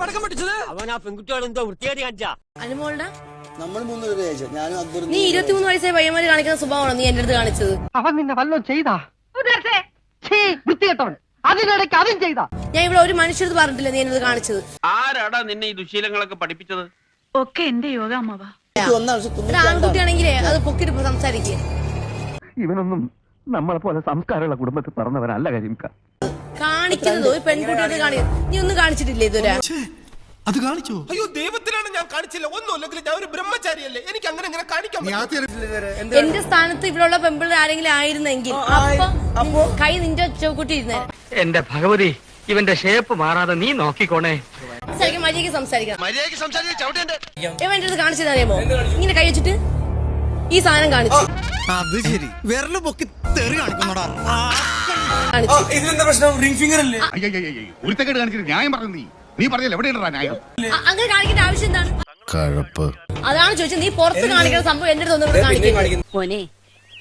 പടക്കം പൊട്ടിച്ചത്? അവൻ ആ പെൺകുട്ടിയോട് എന്തോ വൃത്തിയായിട്ട് കാണിച്ചാ. അനുമോളുടെ? നമ്മൾ മൂന്ന് പേര് കഴിച്ചു? ഞാനും അക്ബറും നീ ഇരുപത്തിമൂന്ന് വയസ്സായ പയ്യന്മാര് കാണിക്കുന്ന സ്വഭാവമാണോ നീ എന്റെ അടുത്ത് കാണിച്ചത്? അവൻ നിന്നെ ചെയ്താ? ഛീ, വൃത്തികെട്ടവൻ. അതിനിടയ്ക്ക് അതും ചെയ്താ. ഞാൻ ഇവിടെ ഒരു മനുഷ്യർക്ക് പറഞ്ഞിട്ടില്ല നീ എന്നത് കാണിച്ചത്. ആരാടാ നിന്നെ ഈ ദുശീലങ്ങളൊക്കെ പഠിപ്പിച്ചത്? ഒക്കെ എന്റെ യോഗ അമ്മവ ഒരു. ആൺകുട്ടിയാണെങ്കിലേ അത് പൊക്കിട്ട് സംസാരിക്കുക ഇവനൊന്നും നമ്മളെ പോലെ സംസ്കാരമുള്ള കുടുംബത്തിൽ പറഞ്ഞവനല്ല കരിമിക്ക. കാണിക്കുന്നത് ഒരു പെൺകുട്ടിയോട് കാണിക്കുന്നത് നീ ഒന്നും കാണിച്ചിട്ടില്ലേ ഇതുവരെ? അത് കാണിച്ചോ? അയ്യോ ദൈവത്തിലാണ് ഞാൻ കാണിച്ചില്ല. ഒന്നുമില്ലെങ്കിൽ ഞാൻ ഒരു ബ്രഹ്മചാരിയല്ലേ? എനിക്ക് അങ്ങനെ ഇങ്ങനെ കാണിക്കാൻ. എന്റെ സ്ഥാനത്ത് ഇവിടെയുള്ള പെൺപിള്ളേർ ആരെങ്കിലും ആയിരുന്നെങ്കിൽ അപ്പൊ കൈ നിന്റെ ചോക്കുട്ടി ഇരുന്നേ എന്റെ ഭഗവതി ഇവന്റെ ഷേപ്പ് മാറാതെ നീ നോക്കിക്കോണേ. സംസാരിക്കാം മര്യാദയ്ക്ക് സംസാരിക്കണം ഇവൻ എന്റെ അടുത്ത് കാണിച്ചത് അറിയാമോ ഇങ്ങനെ കൈ വെച്ചിട്ട് ഈ സാധനം കാണിച്ചു. അത് ശരി. വിരൽ പൊക്കി തെറി കാണിക്കുന്നോടാ. പ്രശ്നം റിംഗ് ഫിംഗർ അല്ലേ കാണിച്ചിട്ട് ന്യായം പറഞ്ഞു നീ നീ പറഞ്ഞില്ല എവിടെയാണ് ന്യായം അങ്ങനെ കാണിക്കേണ്ട ആവശ്യം എന്താണ് അതാണ് ചോദിച്ചത് നീ പുറത്ത് കാണിക്കുന്ന സംഭവം എന്റെ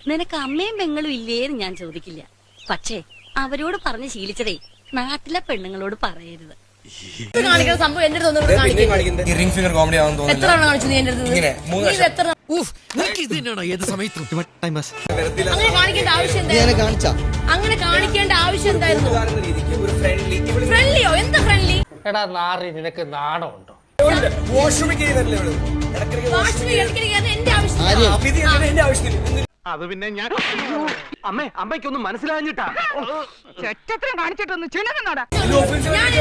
നിനക്ക് അമ്മയും പെങ്ങളും ഇല്ലേന്ന് ഞാൻ ചോദിക്കില്ല പക്ഷേ അവരോട് പറഞ്ഞ് ശീലിച്ചതേ നാട്ടിലെ പെണ്ണുങ്ങളോട് പറയരുത് കാണിക്കുന്ന സംഭവം എന്റെ തോന്നുന്നു ഒന്നും കാണിക്കുന്നത് റിംഗ് ഫിംഗർ കോമഡി ആണെന്ന് എത്ര തവണ കാണിച്ചു നീ എന്റെ അടുത്ത് എത്ര അങ്ങനെ കാണിക്കേണ്ട ആവശ്യം എന്തായിരുന്നു? കാണിച്ചാ. അങ്ങനെ കാണിക്കേണ്ട ആവശ്യം എന്തായിരുന്നു? ഫ്രണ്ട്ലിയോ? എന്താ ഫ്രണ്ട്ലി? എടാ നാറി നിനക്ക് എന്റെ ആവശ്യം അത് പിന്നെ ഞാൻ അമ്മേ അമ്മയ്ക്കൊന്നും മനസ്സിലാഞ്ഞിട്ടാ. കാണിച്ചിട്ടൊന്ന് ചിണങ്ങാടാ ഞാൻ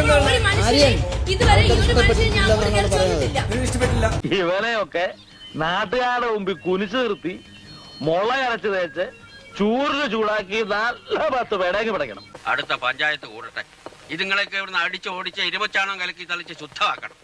ഇവിടെ നാട്ടുകാരുടെ മുമ്പിൽ കുനിച്ചു നിർത്തി മുള അരച്ച് തേച്ച് ചൂറിന് ചൂടാക്കി നല്ല പത്ത് പേടേക്ക് പിടയ്ക്കണം. അടുത്ത പഞ്ചായത്ത് കൂടട്ടെ. ഇതുങ്ങളൊക്കെ ഇവിടുന്ന് അടിച്ച് ഓടിച്ച് ഇരുപച്ചാണം കലക്കി തളിച്ച് ശുദ്ധമാക്കണം.